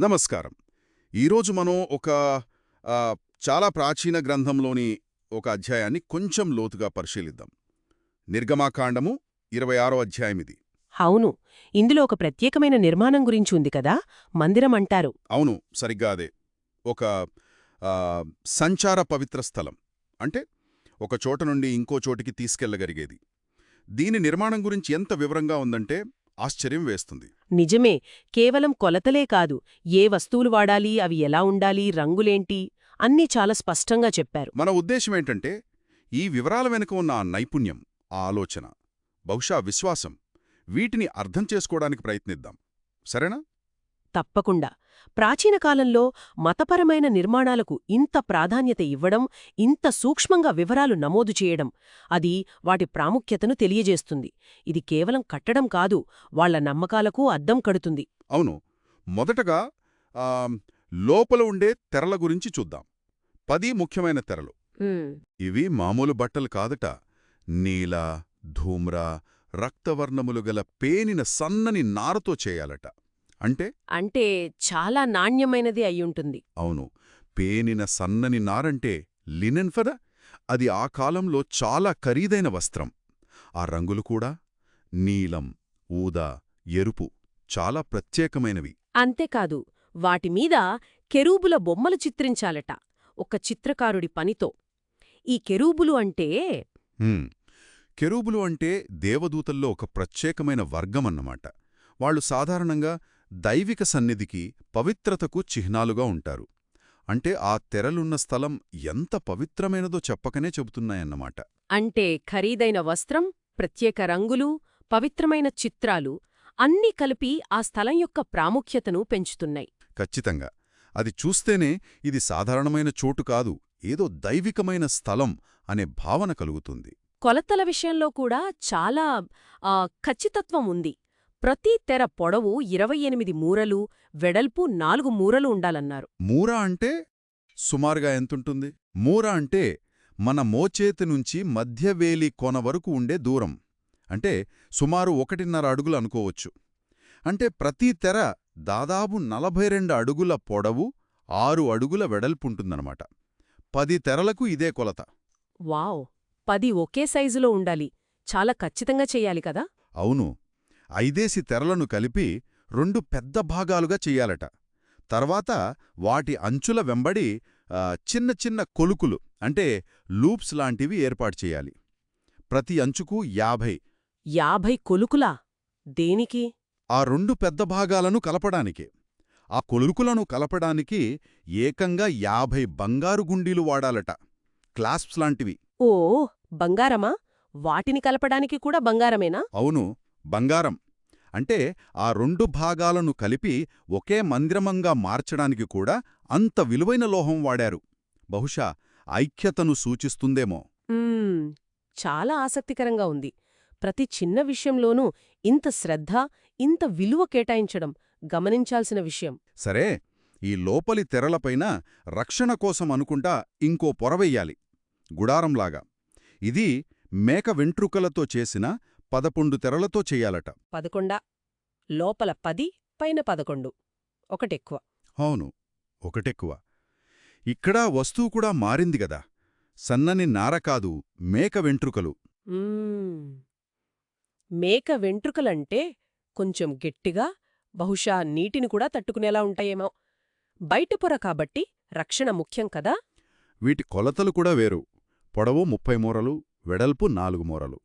నమస్కారం. ఈరోజు మనం ఒక చాలా ప్రాచీన గ్రంథంలోని ఒక అధ్యాయాన్ని కొంచెం లోతుగా పరిశీలిద్దాం. నిర్గమాకాండము ఇరవై ఆరో అధ్యాయం ఇది అవును. ఇందులో ఒక ప్రత్యేకమైన నిర్మాణం గురించి ఉంది కదా? మందిరం అంటారు. అవును సరిగ్గా అదే. ఒక సంచార పవిత్ర స్థలం. అంటే ఒక చోట నుండి ఇంకో చోటికి తీసుకెళ్ళగలిగేది దీని నిర్మాణం గురించి ఎంత వివరంగా ఉందంటే ఆశ్చర్యం వేస్తుంది. నిజమే కేవలం కొలతలే కాదు ఏ వస్తువులు వాడాలి అవి ఎలా ఉండాలి రంగులేంటి అన్నీ చాలా స్పష్టంగా చెప్పారు. మన ఉద్దేశం ఏంటంటే ఈ వివరాల వెనుక ఉన్న ఆ నైపుణ్యం ఆ ఆలోచన బహుశా విశ్వాసం వీటిని అర్థం చేసుకోవడానికి ప్రయత్నిద్దాం. సరేనా? తప్పకుండా. ప్రాచీన కాలంలో మతపరమైన నిర్మాణాలకు ఇంత ప్రాధాన్యత ఇవ్వడం ఇంత సూక్ష్మంగా వివరాలు నమోదు చేయడం అది వాటి ప్రాముఖ్యతను తెలియజేస్తుంది. ఇది కేవలం కట్టడం కాదు వాళ్ళ నమ్మకాలకు అద్దం కడుతుంది. అవును. మొదటగా లోపల ఉండే తెరల గురించి చూద్దాం. పది ముఖ్యమైన తెరలు. ఇవి మామూలు బట్టలు కాదట. నీల ధూమ్ర రక్తవర్ణములు గల పేనిన సన్నని నారతో చేయాలట. అంటే? అంటే చాలా నాణ్యమైనది అయ్యుంటుంది. అవును. పేనిన సన్నని నారంటే లినెన్ ఫదా? అది ఆ కాలంలో చాలా ఖరీదైన వస్త్రం. ఆ రంగులు కూడా నీలం ఊదా ఎరుపు చాలా ప్రత్యేకమైనవి. అంతేకాదు వాటిమీద కెరూబుల బొమ్మలు చిత్రించాలట ఒక చిత్రకారుడి పనితో. ఈ కెరూబులు అంటే. కెరూబులు అంటే దేవదూతల్లో ఒక ప్రత్యేకమైన వర్గమన్నమాట. వాళ్ళు సాధారణంగా దైవిక సన్నిధికి పవిత్రతకు చిహ్నాలుగా ఉంటారు. అంటే ఆ తెరలున్న స్థలం ఎంత పవిత్రమైనదో చెప్పకనే చెబుతున్నాయన్నమాట. అంటే ఖరీదైన వస్త్రం ప్రత్యేక రంగులు పవిత్రమైన చిత్రాలు అన్నీ కలిపి ఆ స్థలం యొక్క ప్రాముఖ్యతను పెంచుతున్నాయి. ఖచ్చితంగా. అది చూస్తేనే ఇది సాధారణమైన చోటు కాదు ఏదో దైవికమైన స్థలం అనే భావన కలుగుతుంది. కొలతల విషయంలో కూడా చాలా ఖచ్చితత్వం ఉంది. ప్రతి తెర పొడవు ఇరవై ఎనిమిది మూరలు వెడల్పు నాలుగు మూరలు ఉండాలన్నారు. మూర అంటే సుమారుగా ఎంతుంటుంది? మూర అంటే మన మోచేతి నుంచి మధ్యవేలి కొన వరకు ఉండే దూరం. అంటే సుమారు ఒకటిన్నర అడుగులు అనుకోవచ్చు. అంటే ప్రతి తెర దాదాపు నలభై రెండు అడుగుల పొడవు ఆరు అడుగుల వెడల్పుంటుందన్నమాట పది తెరలకు ఇదే కొలత. వావ్! పది ఒకే సైజులో ఉండాలి. చాలా ఖచ్చితంగా చెయ్యాలి కదా? అవును. ఐదేసి తెరలను కలిపి రెండు పెద్ద భాగాలుగా చెయ్యాలట. తర్వాత వాటి అంచుల వెంబడి చిన్న చిన్న కొలుకులు అంటే లూప్స్ లాంటివి ఏర్పాటు చేయాలి. ప్రతి అంచుకు యాభై. యాభై కొలుకులా? దేనికి? ఆ రెండు పెద్ద భాగాలను కలపడానికే. ఆ కొలుకులను కలపడానికి ఏకంగా యాభై బంగారు గుండీలు వాడాలట. క్లాస్ప్స్ లాంటివి. ఓ బంగారమా? వాటిని కలపడానికి కూడా బంగారమేనా? అవును. బంగారం. అంటే ఆ రెండు భాగాలను కలిపి ఒకే మందిరమంగా మార్చడానికి కూడా అంత విలువైన లోహం వాడారు. బహుశా ఐక్యతను సూచిస్తుందేమో. చాలా ఆసక్తికరంగా ఉంది. ప్రతి చిన్న విషయంలోనూ ఇంత శ్రద్ధ ఇంత విలువ కేటాయించడం గమనించాల్సిన విషయం. సరే ఈ లోపలి తెరలపైన రక్షణ కోసం అనుకుంటా ఇంకో పొరవెయ్యాలి గుడారంలాగా. ఇది మేక వెంట్రుకలతో చేసిన పదకొండు తెరలతో చెయ్యాలట పదకొండా? లోపల పది పైన పదకొండు. ఒకటెక్కువ. అవును ఒకటెక్కువ. ఇక్కడా వస్తువు కూడా మారింది గదా. సన్నని నార కాదు మేక వెంట్రుకలు. మేక వెంట్రుకలంటే కొంచెం గట్టిగా బహుశా నీటిని కూడా తట్టుకునేలా ఉంటాయేమో. బయట పొర కాబట్టి రక్షణ ముఖ్యం కదా? వీటి కొలతలు కూడా వేరు. పొడవు ముప్పై మూరలు వెడల్పు నాలుగు మూరలు.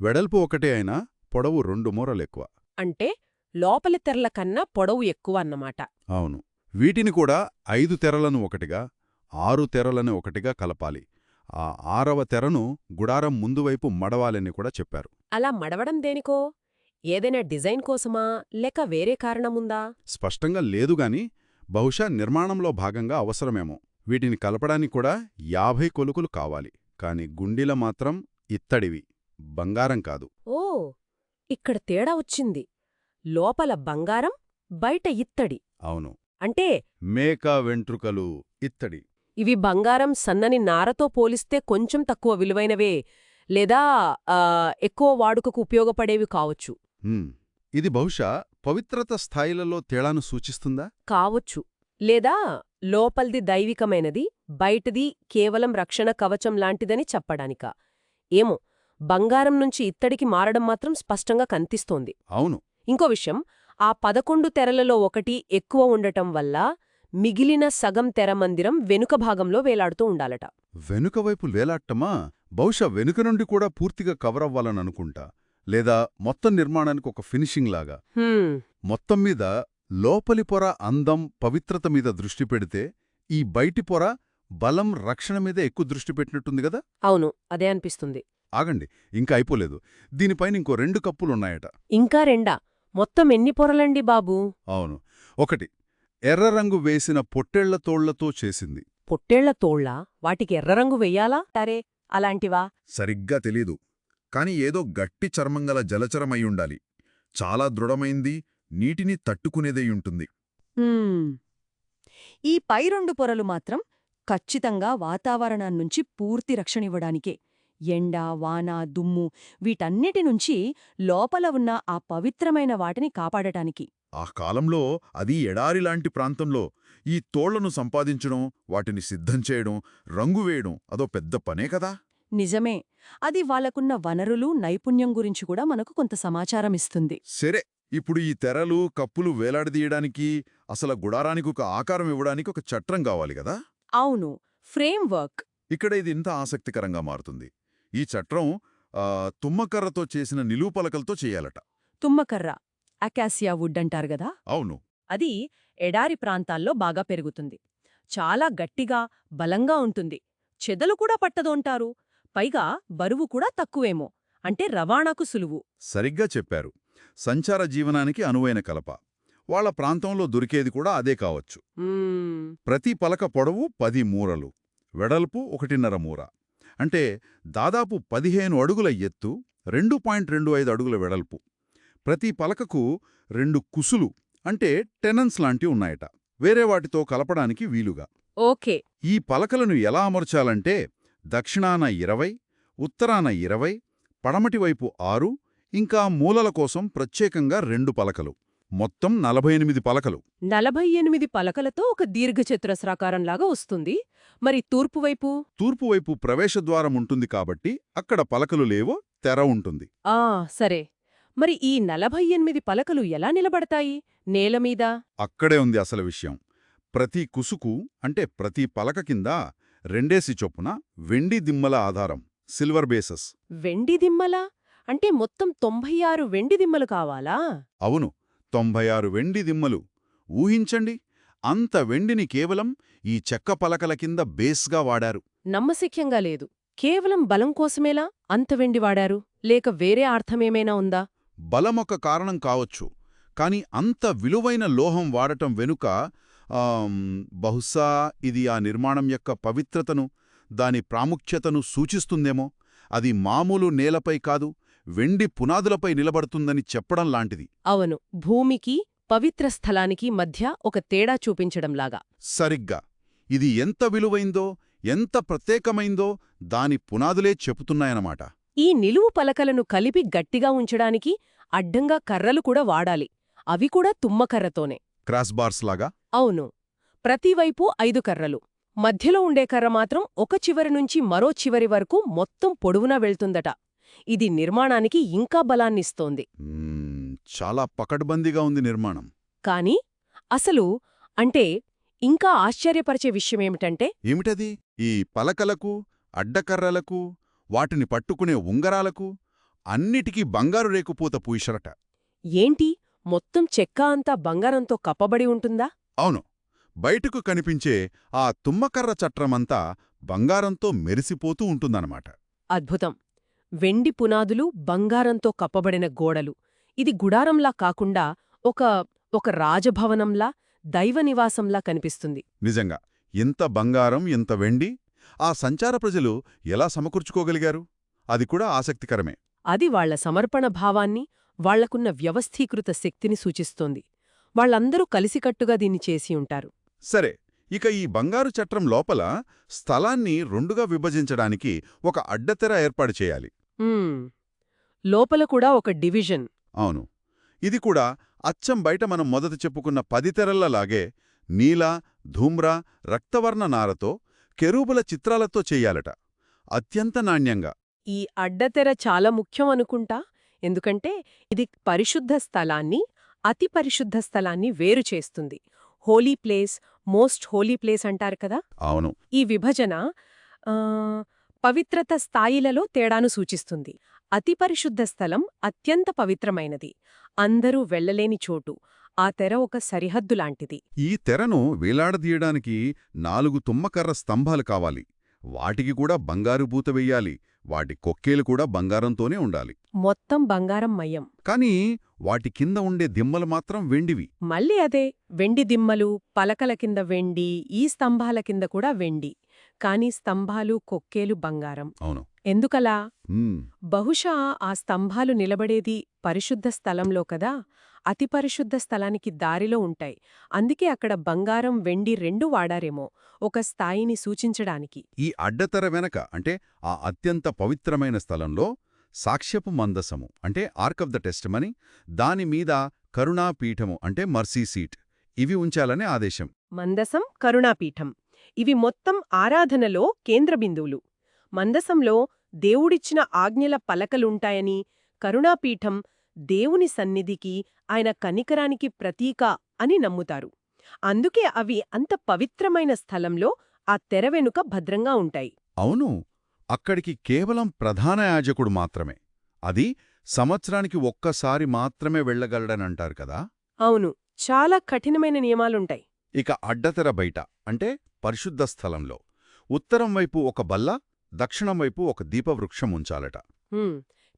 వెడల్పు ఒకటే అయినా పొడవు రెండు మూరలెక్కువ. అంటే లోపలి తెరల కన్నా పొడవు ఎక్కువ అన్నమాట. అవును. వీటిని కూడా ఐదు తెరలను ఒకటిగా ఆరు తెరలను ఒకటిగా కలపాలి. ఆ ఆరవ తెరను గుడారం ముందువైపు మడవాలని కూడా చెప్పారు. అలా మడవడం దేనికో? ఏదైనా డిజైన్ కోసమా? లేక వేరే కారణముందా? స్పష్టంగా లేదుగాని బహుశా నిర్మాణంలో భాగంగా అవసరమేమో. వీటిని కలపడానికి కూడా యాభై కొలుకులు కావాలి. కాని గుండీల మాత్రం ఇత్తడివి. బంగారం కాదు. ఓ ఇక్కడ తేడా వచ్చింది. లోపల బంగారం బయట ఇత్తడి. అవును. అంటే మేక వెంట్రుకలు ఇత్తడి. ఇవి బంగారం సన్నని నారతో పోలిస్తే కొంచెం తక్కువ విలువైనవే లేదా ఎక్కువ వాడుకకు ఉపయోగపడేవి కావచ్చు. ఇది బహుశా పవిత్రత స్థాయిలలో తేడాను సూచిస్తుందా? కావచ్చు. లేదా లోపల్ది దైవికమైనది బయటది కేవలం రక్షణ కవచం లాంటిదని చెప్పడానికా. ఏమో బంగారం నుంచి ఇత్తడికి మారడం మాత్రం స్పష్టంగా కనిపిస్తోంది. అవును. ఇంకో విషయం ఆ పదకొండు తెరలలో ఒకటి ఎక్కువ ఉండటం వల్ల మిగిలిన సగం తెర మందిరం వెనుక భాగంలో వేలాడుతూ ఉండాలట. వెనుక వైపు వేలాట్టమా బహుశా వెనుక నుండి కూడా పూర్తిగా కవర్ అవ్వాలని అనుకుంటా. లేదా మొత్తం నిర్మాణానికి ఒక ఫినిషింగ్ లాగా. మొత్తం మీద లోపలి పొర అందం పవిత్రత మీద దృష్టి పెడితే ఈ బయటి పొర బలం రక్షణ మీద ఎక్కువ దృష్టి పెట్టినట్టుంది కదా? అవును అదే అనిపిస్తుంది. ఆగండి ఇంకా అయిపోలేదు. దీనిపైన ఇంకో రెండు కప్పులున్నాయట. ఇంకా రెండా? మొత్తం ఎన్ని పొరలండి బాబూ? అవును. ఒకటి ఎర్ర రంగు వేసిన పొట్టేళ్ళ తోళ్ళతో చేసింది. పొట్టేళ్ళ తోళ్ళ వాటికి ఎర్రరంగు వెయ్యాలా తరే అలాంటివా? సరిగ్గా తెలీదు. కాని ఏదో గట్టి చర్మంగల జలచరమయ్యుండాలి చాలా దృఢమైంది నీటిని తట్టుకునేదయ్యుంటుంది హ్మ్, ఈ పై రెండు పొరలు మాత్రం ఖచ్చితంగా వాతావరణాన్నుంచి పూర్తి రక్షణివ్వడానికే ఎండ వాన దుమ్ము వీటన్నిటి నుంచి లోపల ఉన్న ఆ పవిత్రమైన వాటిని కాపాడటానికి. ఆ కాలంలో అది ఎడారిలాంటి ప్రాంతంలో ఈ తోళ్ళను సంపాదించడం వాటిని సిద్ధం చేయడం రంగు వేయడం అదో పెద్ద పనే కదా? నిజమే. అది వాళ్ళకున్న వనరులు నైపుణ్యం గురించి కూడా మనకు కొంత సమాచారం ఇస్తుంది. సరే ఇప్పుడు ఈ తెరలు కప్పులు వేలాడదీయడానికి అసలు గుడారానికి ఒక ఆకారం ఇవ్వడానికి ఒక చట్రం కావాలి కదా? అవును ఫ్రేమ్ వర్క్ ఇక్కడ ఇది ఇంత ఆసక్తికరంగా మారుతుంది. ఈ చట్రం తుమ్మకర్రతో చేసిన నిలువుపలకలతో చేయాలట. తుమ్మకర్ర అకాసియా వుడ్ అంటారు గదా? అవును. అది ఎడారి ప్రాంతాల్లో బాగా పెరుగుతుంది. చాలా గట్టిగా బలంగా ఉంటుంది. చెదలు కూడా పట్టదోంటారు పైగా బరువు కూడా తక్కువేమో. అంటే రవాణాకు సులువు. సరిగ్గా చెప్పారు. సంచార జీవనానికి అనువైన కలప. వాళ్ళ ప్రాంతంలో దొరికేది కూడా అదే కావచ్చు. ప్రతి పలక పొడవు పది మూరలు. వెడల్పు ఒకటిన్నర మూర. అంటే దాదాపు పదిహేను అడుగుల ఎత్తు రెండు పాయింట్ రెండు ఐదు అడుగుల వెడల్పు. ప్రతి పలకకు రెండు కుసులు అంటే టెనన్స్ లాంటివి ఉన్నాయట. వేరే వాటితో కలపడానికి వీలుగా. ఓకే. ఈ పలకలను ఎలా అమర్చాలంటే దక్షిణాన ఇరవై ఉత్తరాన ఇరవై పడమటి వైపు ఆరు ఇంకా మూలల కోసం ప్రత్యేకంగా రెండు పలకలు. మొత్తం నలభై ఎనిమిది పలకలు. నలభై ఎనిమిది పలకలతో ఒక దీర్ఘచతురస్రాకారంలాగా వస్తుంది. మరి తూర్పువైపు తూర్పు వైపు ప్రవేశద్వారం ఉంటుంది కాబట్టి అక్కడ పలకలు లేవో తెర ఉంటుంది. ఆ సరే. మరి ఈ నలభై ఎనిమిది పలకలు ఎలా నిలబడతాయి? నేలమీద అక్కడే ఉంది అసలు విషయం. ప్రతి కుసుకు అంటే ప్రతి పలక కింద రెండేసి చొప్పున వెండి దిమ్మల ఆధారం సిల్వర్ బేసస్. వెండి దిమ్మలా? అంటే మొత్తం తొంభై ఆరు వెండి దిమ్మలు కావాలా? అవును. తొంభై ఆరు వెండి దిమ్మలు. ఊహించండి అంత వెండిని కేవలం ఈ చెక్క పలకల కింద బేస్గా వాడారు. నమ్మశక్యంగా లేదు. కేవలం బలం కోసమేలా అంత వెండి వాడారు? లేక వేరే అర్థమేమైనా ఉందా? బలమొక కారణం కావచ్చు. కాని అంత విలువైన లోహం వాడటం వెనుక బహుశా ఇది ఆ నిర్మాణం యొక్క పవిత్రతను దాని ప్రాముఖ్యతను సూచిస్తుందేమో? అది మామూలు నేలపై కాదు వెండి పునాదులపై నిలబడుతుందని చెప్పడం లాంటిది. అవును భూమికి పవిత్ర స్థలానికి మధ్య ఒక తేడా చూపించడంలాగా. సరిగ్గా. ఇది ఎంత విలువైందో ఎంత ప్రత్యేకమైందో దాని పునాదులే చెబుతున్నాయనమాట ఈ నిలువు పలకలను కలిపి గట్టిగా ఉంచడానికి అడ్డంగా కర్రలు కూడా వాడాలి. అవి కూడా తుమ్మకర్రతోనే క్రాస్ బార్స్ లాగా? అవును. ప్రతివైపు ఐదు కర్రలు. మధ్యలో ఉండే కర్ర మాత్రం ఒక చివరి నుంచి మరో చివరి వరకు మొత్తం పొడవునా వెళ్తుందట. ఇది నిర్మాణానికి ఇంకా బలాన్నిస్తోంది. చాలా పకడ్బందీగా ఉంది నిర్మాణం. కాని అసలు అంటే ఇంకా ఆశ్చర్యపరిచే విషయమేమిటంటే ఏమిటది? ఈ పలకలకు అడ్డకర్రలకు వాటిని పట్టుకునే ఉంగరాలకు అన్నిటికీ బంగారు రేకుపూత పూయిషరట ఏంటి? మొత్తం చెక్క అంతా బంగారంతో కప్పబడి ఉంటుందా? అవును. బయటకు కనిపించే ఆ తుమ్మకర్ర చట్రమంతా బంగారంతో మెరిసిపోతూ ఉంటుందన్నమాట. అద్భుతం. వెండి పునాదులు బంగారంతో కప్పబడిన గోడలు. ఇది గుడారంలా కాకుండా ఒక ఒక రాజభవనంలా దైవనివాసంలా కనిపిస్తుంది. నిజంగా ఇంత బంగారం ఇంత వెండి? ఆ సంచార ప్రజలు ఎలా సమకూర్చుకోగలిగారు? అది కూడా ఆసక్తికరమే. అది వాళ్ళ సమర్పణ భావాన్ని వాళ్ళకున్న వ్యవస్థీకృత శక్తిని సూచిస్తోంది. వాళ్ళందరూ కలిసికట్టుగా దీన్ని చేసి ఉంటారు. సరే ఇక ఈ బంగారు చట్రం లోపల స్థలాన్ని రెండుగా విభజించడానికి ఒక అడ్డతెర ఏర్పాటు చేయాలి. లోపల కూడా ఒక డివిజన్. అవును. ఇది కూడా అచ్చం బయట మనం మొదట చెప్పుకున్న పది తెరల్లలాగే నీల ధూమ్ర రక్తవర్ణ నారతో కెరూబుల చిత్రాలతో చెయ్యాలట అత్యంత నాణ్యంగా. ఈ అడ్డతెర చాలా ముఖ్యం అనుకుంటా. ఎందుకంటే ఇది పరిశుద్ధ స్థలాన్ని అతి పరిశుద్ధ స్థలాన్ని వేరు చేస్తుంది. Holy place most holy place అంటారు కదా? అవును. ఈ విభజన ఆ, పవిత్రత స్థాయిలలో తేడాను సూచిస్తుంది. అతి పరిశుద్ధ స్థలం అత్యంత పవిత్రమైనది. అందరూ వెళ్ళలేని చోటు. ఆ తెర ఒక సరిహద్దు లాంటిది. ఈ తెరను వేలాడదీయడానికి నాలుగు తుమ్మకర్ర స్తంభాలు కావాలి. వాటికి కూడా బంగారు పూత వెయ్యాలి వాటి కొక్కేలు కూడా బంగారంతోనే ఉండాలి. మొత్తం బంగారం మయం కానీ వాటి కింద ఉండే దిమ్మలు మాత్రం వెండివి. మళ్ళీ అదే వెండి దిమ్మలు పలకల కింద వెండి ఈ స్తంభాల కింద కూడా వెండి. కాని స్తంభాలు కొక్కేలు బంగారం. అవును. ఎందుకలా. బహుశా ఆ స్తంభాలు నిలబడేది పరిశుద్ధ స్థలంలో కదా? అతి పరిశుద్ధ స్థలానికి దారిలో ఉంటాయి. అందుకే అక్కడ బంగారం వెండి రెండూ వాడారేమో ఒక స్థాయిని సూచించడానికి. ఈ అడ్డతెర వెనక అంటే ఆ అత్యంత పవిత్రమైన స్థలంలో సాక్ష్యపు మందసము అంటే ఆర్క్ ఆఫ్ ద టెస్టమని దానిమీద కరుణాపీఠము అంటే మర్సీ సీట్ ఇవి ఉంచాలనే ఆదేశం. మందసం కరుణాపీఠం. ఇవి మొత్తం ఆరాధనలో కేంద్ర బిందువులు. మందసంలో దేవుడిచ్చిన ఆజ్ఞల పలకలుంటాయని కరుణాపీఠం దేవుని సన్నిధికి ఆయన కనికరానికి ప్రతీక అని నమ్ముతారు. అందుకే అవి అంత పవిత్రమైన స్థలంలో ఆ తెర వెనుక భద్రంగా ఉంటాయి. అవును అక్కడికి కేవలం ప్రధాన యాజకుడు మాత్రమే. అది సంవత్సరానికి ఒక్కసారి మాత్రమే వెళ్ళగలడనంటారు కదా? అవును చాలా కఠినమైన నియమాలుంటాయి. ఇక అడ్డతెర బయట అంటే పరిశుద్ధ స్థలంలో. ఉత్తరం వైపు ఒక బల్ల దక్షిణం వైపు ఒక దీపవృక్షం ఉంచాలట.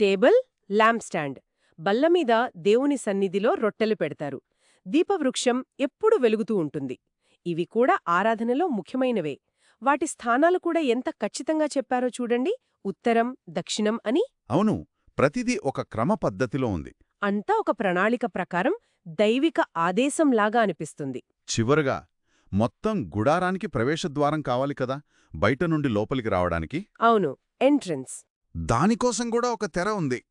Table lamp stand. బల్లమీద దేవుని సన్నిధిలో రొట్టెలు పెడతారు. దీపవృక్షం ఎప్పుడూ వెలుగుతూ ఉంటుంది. ఇవి కూడా ఆరాధనలో ముఖ్యమైనవే. వాటి స్థానాలు కూడా ఎంత ఖచ్చితంగా చెప్పారో చూడండి. ఉత్తరం దక్షిణం అని. అవును. ప్రతిదీ ఒక క్రమ పద్ధతిలో ఉంది. అంతా ఒక ప్రణాళిక ప్రకారం దైవిక ఆదేశంలాగా అనిపిస్తుంది. చివరగా మొత్తం గుడారానికి ప్రవేశద్వారం కావాలి కదా? బయట నుండి లోపలికి రావడానికి? అవును ఎంట్రన్స్. దానికోసం కూడా ఒక తెర ఉంది.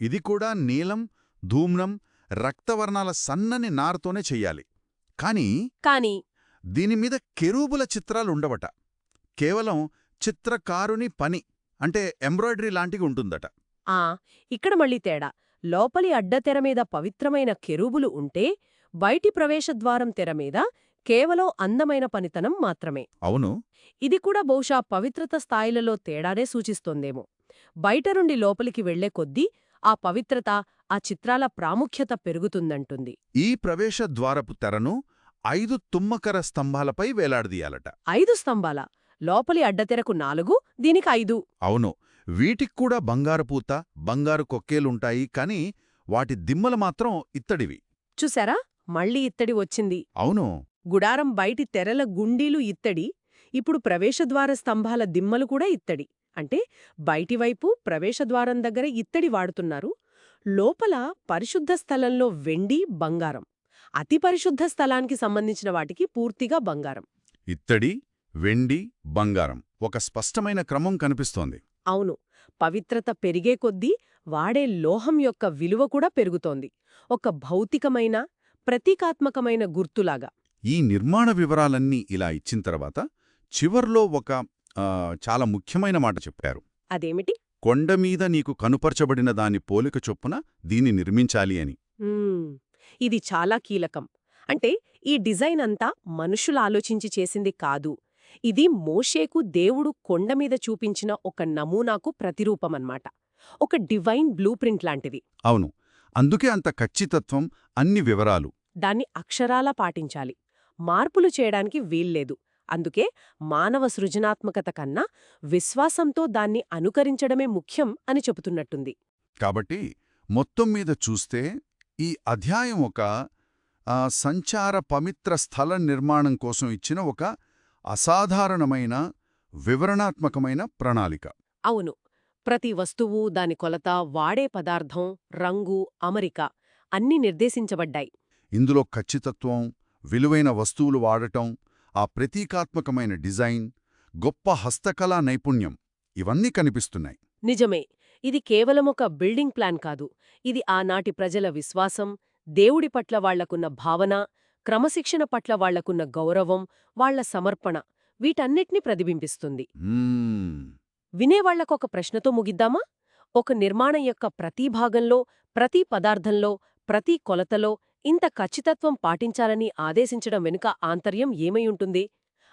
ఇది కూడా నీలం ధూమ్నం రక్తవర్ణాల సన్నని నారతోనే చెయ్యాలి. కాని కానీ దీనిమీద కెరూబుల చిత్రాలుండవట కేవలం చిత్రకారుని పని అంటే ఎంబ్రాయిడరీ లాంటివి ఉంటుందట. ఆ ఇక్కడ మళ్ళీ తేడా. లోపలి అడ్డతెర మీద పవిత్రమైన కెరూబులు ఉంటే బయటి ప్రవేశద్వారం తెర మీద కేవలం అందమైన పనితనం మాత్రమే. అవును. ఇది కూడా బహుశా పవిత్రత స్థాయిలలో తేడానే సూచిస్తోందేమో. బయట నుండి లోపలికి వెళ్ళే కొద్దీ ఆ పవిత్రత ఆ చిత్రాల ప్రాముఖ్యత పెరుగుతుందంటుంది. ఈ ప్రవేశద్వారపు తెరను ఐదు తుమ్మకర స్తంభాలపై వేలాడదీయాలట. ఐదు స్తంభాల. లోపలి అడ్డతెరకు నాలుగు దీనికి ఐదు. అవును. వీటిక్కూడా బంగారు పూత బంగారు కొక్కేలుంటాయి కాని వాటి దిమ్మలు మాత్రం ఇత్తడివి. చూసారా? మళ్ళీ ఇత్తడి వచ్చింది. అవును. గుడారం బయటి తెరల గుండీలు ఇత్తడి ఇప్పుడు ప్రవేశద్వార స్తంభాల దిమ్మలు కూడా ఇత్తడి. అంటే బయటివైపు ప్రవేశద్వారం దగ్గర ఇత్తడి వాడుతున్నారు లోపల పరిశుద్ధ స్థలంలో వెండి బంగారం. అతి పరిశుద్ధ స్థలానికి సంబంధించిన వాటికి పూర్తిగా బంగారం. ఇత్తడి వెండి బంగారం. ఒక స్పష్టమైన క్రమం కనిపిస్తోంది. అవును పవిత్రత పెరిగే కొద్దీ వాడే లోహం యొక్క విలువ కూడా పెరుగుతోంది. ఒక భౌతికమైన ప్రతీకాత్మకమైన గుర్తులాగా. ఈ నిర్మాణ వివరాలన్నీ ఇలా ఇచ్చిన తర్వాత చివర్లో ఒక చాలా ముఖ్యమైన మాట చెప్పారు. అదేమిటి? కొండమీద నీకు కనుపరచబడిన దాని పోలిక చొప్పున దీన్ని నిర్మించాలి అని. ఇది చాలా కీలకం. అంటే ఈ డిజైన్ అంతా మనుషులు ఆలోచించి చేసింది కాదు. ఇది మోషేకు దేవుడు కొండమీద చూపించిన ఒక నమూనాకు ప్రతిరూపమన్నమాట. ఒక డివైన్ బ్లూ ప్రింట్ లాంటిది. అవును. అందుకే అంత ఖచ్చితత్వం అన్ని వివరాలు. దాన్ని అక్షరాలా పాటించాలి. మార్పులు చేయడానికి వీల్లేదు. అందుకే మానవ సృజనాత్మకత కన్నా విశ్వాసంతో దాన్ని అనుకరించడమే ముఖ్యం అని చెబుతున్నట్టుంది. కాబట్టి మొత్తం మీద చూస్తే ఈ అధ్యాయం ఒక ఆ, సంచార పవిత్ర స్థల నిర్మాణం కోసం ఇచ్చిన ఒక అసాధారణమైన వివరణాత్మకమైన ప్రణాళిక. అవును. ప్రతి వస్తువు దాని కొలత వాడే పదార్థం రంగు అమరిక అన్నీ నిర్దేశించబడ్డాయి. ఇందులో ఖచ్చితత్వం విలువైన వస్తువులు వాడటం ఆ ప్రతీకాత్మకమైన డిజైన్ గొప్ప హస్తకళా నైపుణ్యం ఇవన్నీ కనిపిస్తున్నాయి. నిజమే. ఇది కేవలం ఒక బిల్డింగ్ ప్లాన్ కాదు. ఇది ఆనాటి ప్రజల విశ్వాసం దేవుడి పట్ల వాళ్ళకున్న భావన క్రమశిక్షణ పట్ల వాళ్ళకున్న గౌరవం వాళ్ళ సమర్పణ వీటన్నిటినీ ప్రతిబింబిస్తుంది. వినేవాళ్ళకొక ప్రశ్నతో ముగిద్దామా? ఒక నిర్మాణం యొక్క ప్రతి భాగంలో ప్రతి పదార్థంలో ప్రతి కొలతలో ఇంత ఖచ్చితత్వం పాటించాలని ఆదేశించడం వెనుక ఆంతర్యం ఏమై ఉంటుంది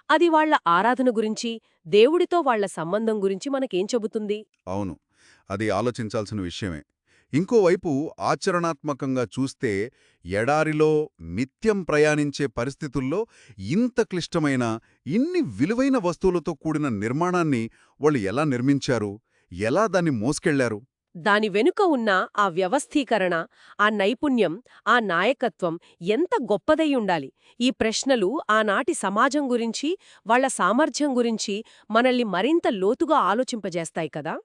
అది వాళ్ళ ఆరాధన గురించి దేవుడితో వాళ్ళ సంబంధం గురించి మనకేం చెబుతుంది? అవును అది ఆలోచించాల్సిన విషయమే. ఇంకోవైపు ఆచరణాత్మకంగా చూస్తే ఎడారిలో నిత్యం ప్రయాణించే పరిస్థితుల్లో ఇంత క్లిష్టమైన ఇన్ని విలువైన వస్తువులతో కూడిన నిర్మాణాన్ని వాళ్ళు ఎలా నిర్మించారు? ఎలా దాన్ని మోసుకెళ్ళారు? దాని వెనుక ఉన్న ఆ వ్యవస్థీకరణ ఆ నైపుణ్యం ఆ నాయకత్వం ఎంత గొప్పదై ఉండాలి. ఈ ప్రశ్నలు ఆనాటి సమాజం గురించి వాళ్ళ సామర్థ్యం గురించి మనల్ని మరింత లోతుగా ఆలోచింపజేస్తాయి కదా.